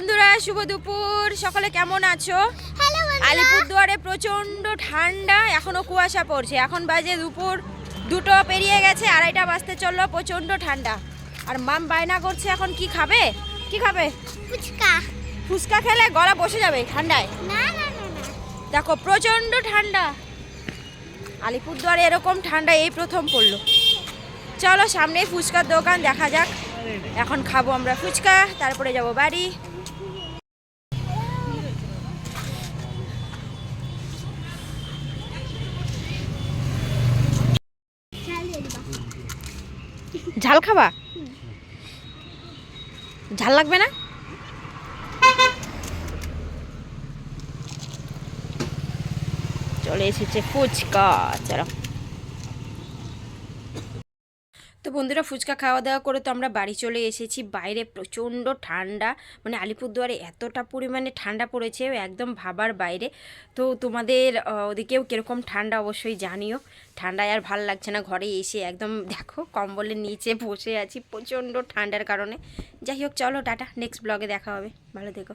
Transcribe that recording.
বন্ধুরা শুভ দুপুর। সকলে কেমন আছো? আলিপুরদুয়ারে প্রচণ্ড ঠান্ডা এখনও কুয়াশা পড়ছে। এখন বাজে দুপুর দুটো পেরিয়ে গেছে আড়াইটা বাজতে চলল প্রচণ্ড ঠান্ডা। আর মাম বায়না করছে এখন কি খাবে? কি খাবে? ফুচকা। ফুচকা খেলে গলা বসে যাবে ঠান্ডায়। দেখো প্রচণ্ড ঠান্ডা। আলিপুরদুয়ারে এরকম ঠান্ডা এই প্রথম পড়ল। চলো সামনে ফুচকার দোকান দেখা যাক। এখন খাব আমরা ফুচকা তারপরে যাব বাড়ি। ঝাল খাবা? ঝাল লাগবে না? চলে এসেছে ফুচকা চলো। তো বন্ধুরা ফুচকা খাওয়া দাওয়া করে তো আমরা বাড়ি চলে এসেছি। বাইরে প্রচণ্ড ঠান্ডা মানে আলিপুরদুয়ারে এতটা পরিমাণে ঠান্ডা পড়েছে, একদম ভাবার বাইরে। তো তোমাদের ওদিকেও কীরকম ঠান্ডা অবশ্যই জানিও। ঠান্ডায় আর ভালো লাগছে না, ঘরে এসে একদম দেখো কম্বলের নিচে বসে আছি প্রচণ্ড ঠান্ডার কারণে। যাই হোক, চলো টাটা নেক্সট ব্লগে দেখা হবে। ভালো থেকো।